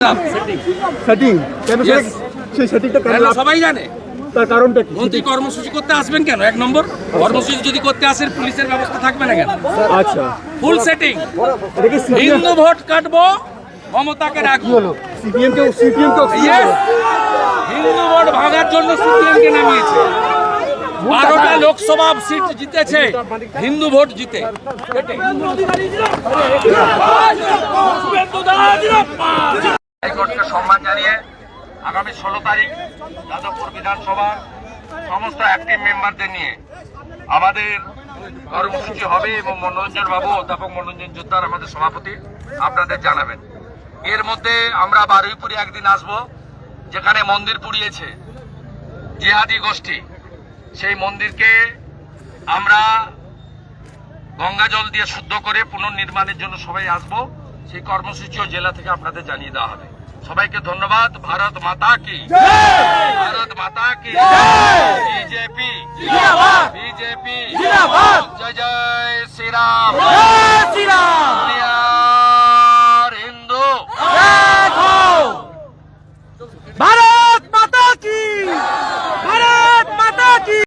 Setting কেন Yes. সেই সেটিংটা কেন কেন সবাই জানে? তার কারণটা কি? মন্ত্রী কর্মসূচি করতে আসবেন কেন? এক নম্বর কর্মসূচি যদি করতে আসেন পুলিশের ব্যবস্থা থাকবে না কেন? আচ্ছা। ফুল সেটিং হিন্দু ভোট কাটবো মমতাকে রাখব। সিপিএম কে সিপিএম কে হিন্দু ভোট ভাঙার জন্য সিপিএম কে নামিয়েছে। বারোটা লোকসভা সিট জিতেছে হিন্দু ভোট জিতে। সম্মান জানিয়ে আগামী ষোলো তারিখ যাদবপুর বিধানসভার সমস্ত অ্যাক্টিভ মেম্বারদের নিয়ে আমাদের কর্মসূচি হবে এবং মনোরঞ্জন বাবু, অধ্যাপক মনোরঞ্জন যোদ্ধার আমাদের সভাপতি আপনাদের জানাবেন। এর মধ্যে আমরা বারুইপুরে একদিন আসব, যেখানে মন্দির পুড়িয়েছে, জিহাদি গোষ্ঠী। সেই মন্দিরকে আমরা গঙ্গা জল দিয়ে শুদ্ধ করে পুনর্নির্মাণের জন্য সবাই আসব। সেই কর্মসূচিও জেলা থেকে আপনাদের জানিয়ে দেওয়া হবে। সবাইকে ধন্যবাদ ভারত মাতা কি ভারত মাতা কি বিজেপি বিজেপি জয় জয় শ্রীরাম